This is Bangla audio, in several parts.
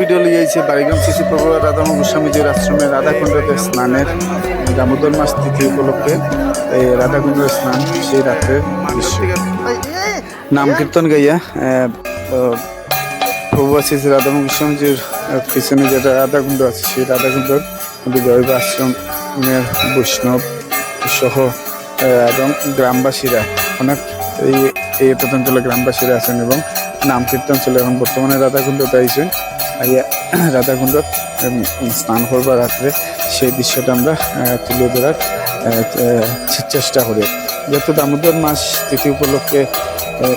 ভিডিও লিয়ে আইছে বাড়িগ্রাম শিশু প্রভু রাধামা গোস্বামীজির আশ্রমে রাধাকুণ্ডতে স্নানের দামোদর মাস তিথি উপলক্ষে এই রাধাকুণ্ডের স্নান সেই দৃশ্য। নাম কীর্তন গাইয়া প্রভু আছে যে রাধামা গোস্বামীজির পিছনে যেটা রাধাকুণ্ড আছে সেই রাধাকুণ্ডর বিজয় আশ্রমের বৈষ্ণব সহ এবং গ্রামবাসীরা অনেক এই এই অঞ্চলে গ্রামবাসীরা আছেন এবং নাম কীর্তন চলে। এখন বর্তমানে রাধাকুণ্ডতে আইয়া রাধাকুণ্ড স্নান করবার রাত্রে সেই দৃশ্যটা আমরা তুলে ধরার চেষ্টা করি। যেহেতু দামোদর মাস তিথি উপলক্ষে আহ,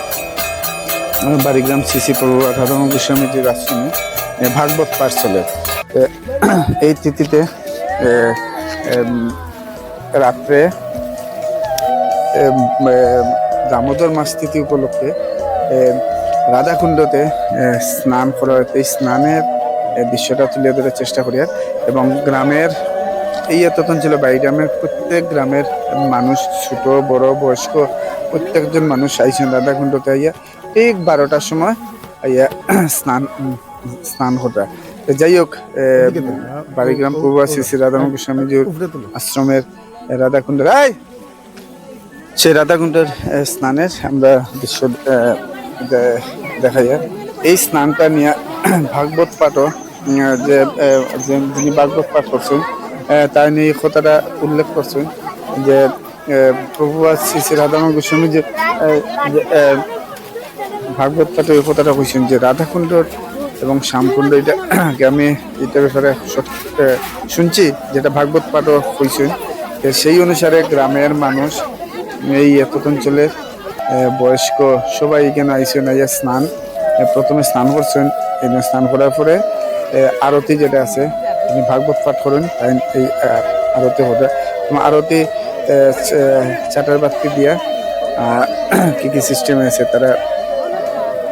বাড়িগ্রাম সিসি প্রভু রাধারণ গোস্বামীজির আশ্রমে ভাগবত পাঠ চলে এই তিথিতে রাত্রে দামোদর মাস তিথি উপলক্ষে রাধাকুণ্ডতে স্নান করা এই স্নানের দৃশ্যটা তুলে ধরার চেষ্টা করি আর। এবং গ্রামের, এই এতক্ষণ ছিল বাড়ি, গ্রামের প্রত্যেক গ্রামের মানুষ, ছোট, বড়, বয়স্ক, প্রত্যেকজন মানুষ আইছেন রাধাকুণ্ডতে আইয়া ঠিক বারোটার সময় আইয়া স্নান স্নান করা যাই হোক বাড়িগ্রাম পূর্ব শ্রী রাধারণ গোস্বামীজির আশ্রমের রাধাকুণ্ডের আয় সেই রাধাকুণ্ডের স্নানের আমরা দৃশ্য দেখা যায়। এই স্নানটা নিয়ে ভাগবত উম, যে যিনি ভাগবত পাঠ করছেন তাই নিয়ে এই কথাটা উল্লেখ করছেন যে প্রভু শ্রী শ্রী রাধারণ গোস্বামী যে ভাগবত পাঠে এই কথাটা কইছেন যে রাধাকুণ্ড এবং শ্যামকুণ্ড এটা আমি এটার ব্যাপারে শুনছি যেটা ভাগবত পাঠও কইছেন সেই অনুসারে গ্রামের মানুষ এই এত অঞ্চলের বয়স্ক সবাই এখানে আইসেন আইয়া স্নান প্রথমে স্নান করছেন এখানে স্নান করার পরে আরতি যেটা আছে তিনি ভাগবত পাঠ করেন, তাই এই আরতি হতে আরতি চাটার বাতি দিয়া কি কি সিস্টেম আছে, তারা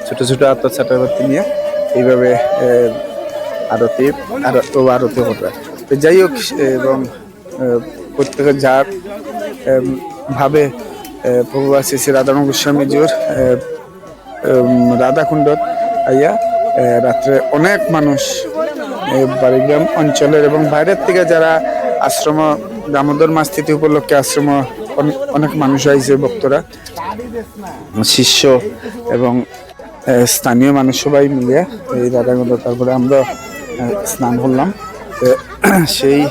ছোটো ছোটো আত্মা চাটার বাতি নিয়ে এইভাবে আরতি, আর- ও আরতি হতে তো যাই হোক, এবং প্রত্যেকের যার ভাবে প্রভু আছে শ্রী রাধারণ গোস্বামীজির রাধাকুণ্ড আইয়া রাত্রে অনেক মানুষ বাড়িগ্রাম অঞ্চলের এবং বাইরের থেকে যারা আশ্রম, দামোদর মাস তিথি উপলক্ষে আশ্রম, অন- অনেক মানুষ আইছে, ভক্তরা। শিষ্য এবং স্থানীয় মানুষ সবাই মিলিয়ে এই রাধাকুণ্ড, তারপরে আমরা স্নান করলাম। সেই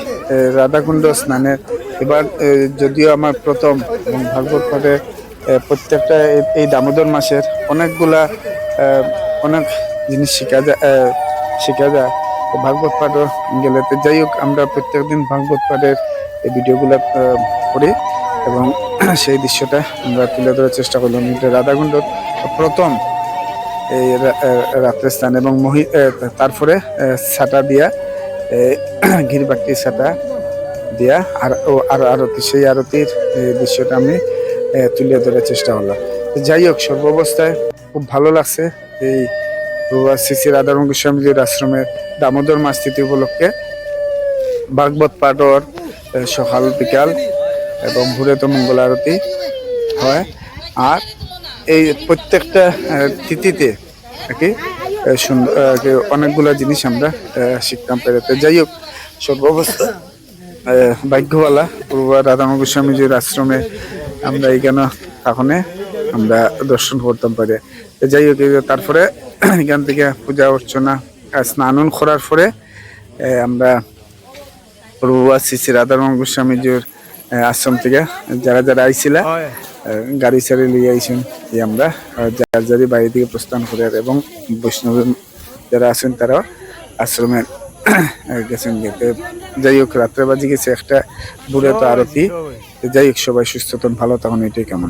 রাধাকুণ্ড স্নানের এবার যদিও আমার প্রথম এবং ভাগবত পাঠে প্রত্যেকটা এই- দামোদর মাসের অনেকগুলা অনেক জিনিস শেখা যায় শেখা যায়। ভাগবত পাঠও গেলে তো যাই হোক আমরা প্রত্যেকদিন ভাগবত পাঠের এই ভিডিওগুলো করি এবং সেই দৃশ্যটা আমরা তুলে ধরার চেষ্টা করলাম। এটা রাধাকুণ্ড প্রথম এই রা- এ, রাত্রে স্থান এবং মহি তারপরে ছাতা দিয়া ঘির বাকি ছাতা দিয়া আর আর আরতি সেই আরতির দৃশ্যটা আমি তুলে ধরার চেষ্টা করলাম। যাই হোক সর্বাবস্থায় খুব ভালো লাগছে এই শ্রী রাধারণ গোস্বামীজির আশ্রমের দামোদর মাস উপলক্ষে। ভাগবত পাঠর এ, সকাল বিকাল এবং ভোরে তো মঙ্গল আরতি হয়। আর এই প্রত্যেকটা তিথিতে কি সুন্দর অনেকগুলো জিনিস আমরা শিখতাম পেরেতে। যাই হোক সর্বাবস্থা ভাগ্যবালা পূর্বা রাধামা গোস্বামীজির আশ্রমে আমরা এখানে তখনে আমরা দর্শন করতাম পারে। যাই হোক তারপরে এখান থেকে পূজা অর্চনা স্নানন করার পরে আমরা প্রভুয়া শ্রী শ্রী রাধারমন গোস্বামীজির আশ্রম থেকে যারা যারা আইছিলা গাড়ি সারি লিয়ে আইছেন এই আমরা যার যারি বাড়ি থেকে প্রস্থান করে এবং বৈষ্ণব যারা আছেন তারাও আশ্রমে আহ, যাই হোক রাত্রে বাজি গেছে একটা বুড়ে তো আরতি। যাই হোক, সবাই সুস্থ ভালো তখন এটাই কেমন।